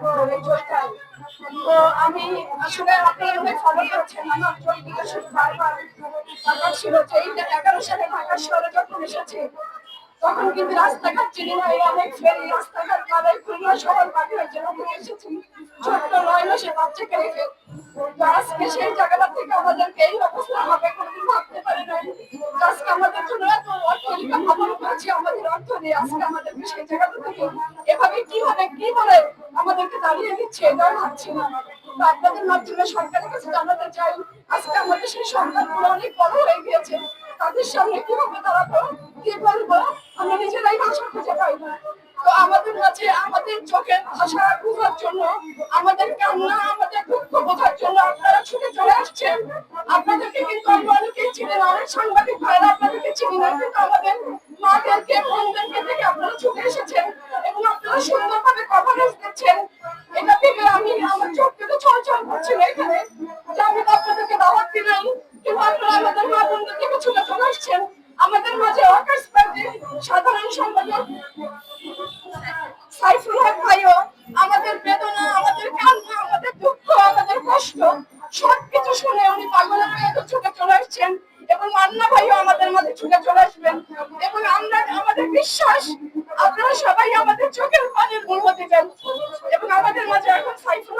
তো আমি আসলে আপনারা অনেক ফলো করছেন আমার শুধু বারবার কথা ছিল যে এই এগারো সালে ঢাকা শহরে যখন এসেছে তখন কিন্তু রাস্তাঘাট চিনি না অনেক ফেরি রাস্তাঘাট মানে খুলনা শহর বাকি হয়েছে নতুন এসেছি ছোট্ট নয় মাসে বাচ্চাকে রেখে আজকে সেই জায়গাটা থেকে আমাদেরকে এই অবস্থা হবে কোনোদিন ভাবতে পারি নাই আজকে আমাদের জন্য এত করেছে আমাদের অর্থ দিয়ে আজকে আমাদেরকে সেই জায়গাটা থেকে এভাবে কীভাবে কি বলে? আমাদেরকে দাঁড়িয়ে দিচ্ছে এটাও ভাবছি না। তো আপনাদের মাধ্যমে সরকারের কাছে জানাতে চাই, আজকে আমাদের সেই সন্তানগুলো অনেক বড় হয়ে গিয়েছে। তাদের সামনে কীভাবে দাঁড়াবো, কি বলব, আমরা নিজেরাই ভাষা খুঁজে পাই না। তো আমাদের মাঝে আমাদের চোখের ভাষা বোঝার জন্য, আমাদের কান্না, আমাদের দুঃখ বোঝার জন্য আপনারা ছুটে চলে আসছেন। আপনাদেরকে কিন্তু আমরা অনেকেই চিনি না, অনেক সাংবাদিক ভাইরা আপনাদেরকে চিনি না, কিন্তু আমাদের মাদেরকে, বোনদেরকে থেকে আপনারা ছুটে এসেছেন এবং আপনারা সুন্দরভাবে আমাদের মা বোনদের থেকে ছুটে চলে আসছেন আমাদের মাঝে ওয়ার্কার্স পার্টির সাধারণ সম্পাদক সাইফুল হক ভাইও, আমাদের বেদনা, আমাদের কান্না, আমাদের দুঃখ, আমাদের কষ্ট, সবকিছু শুনে উনি পাগলের মতো ছুটে চলে আসছেন এবং মান্না ভাইও আমাদের মাঝে ছুটে চলে আসবেন। এবং আমরা, আমাদের বিশ্বাস, আপনারা সবাই আমাদের চোখের পানির মূল্য দিবেন এবং আমাদের মাঝে এখন সাইফুল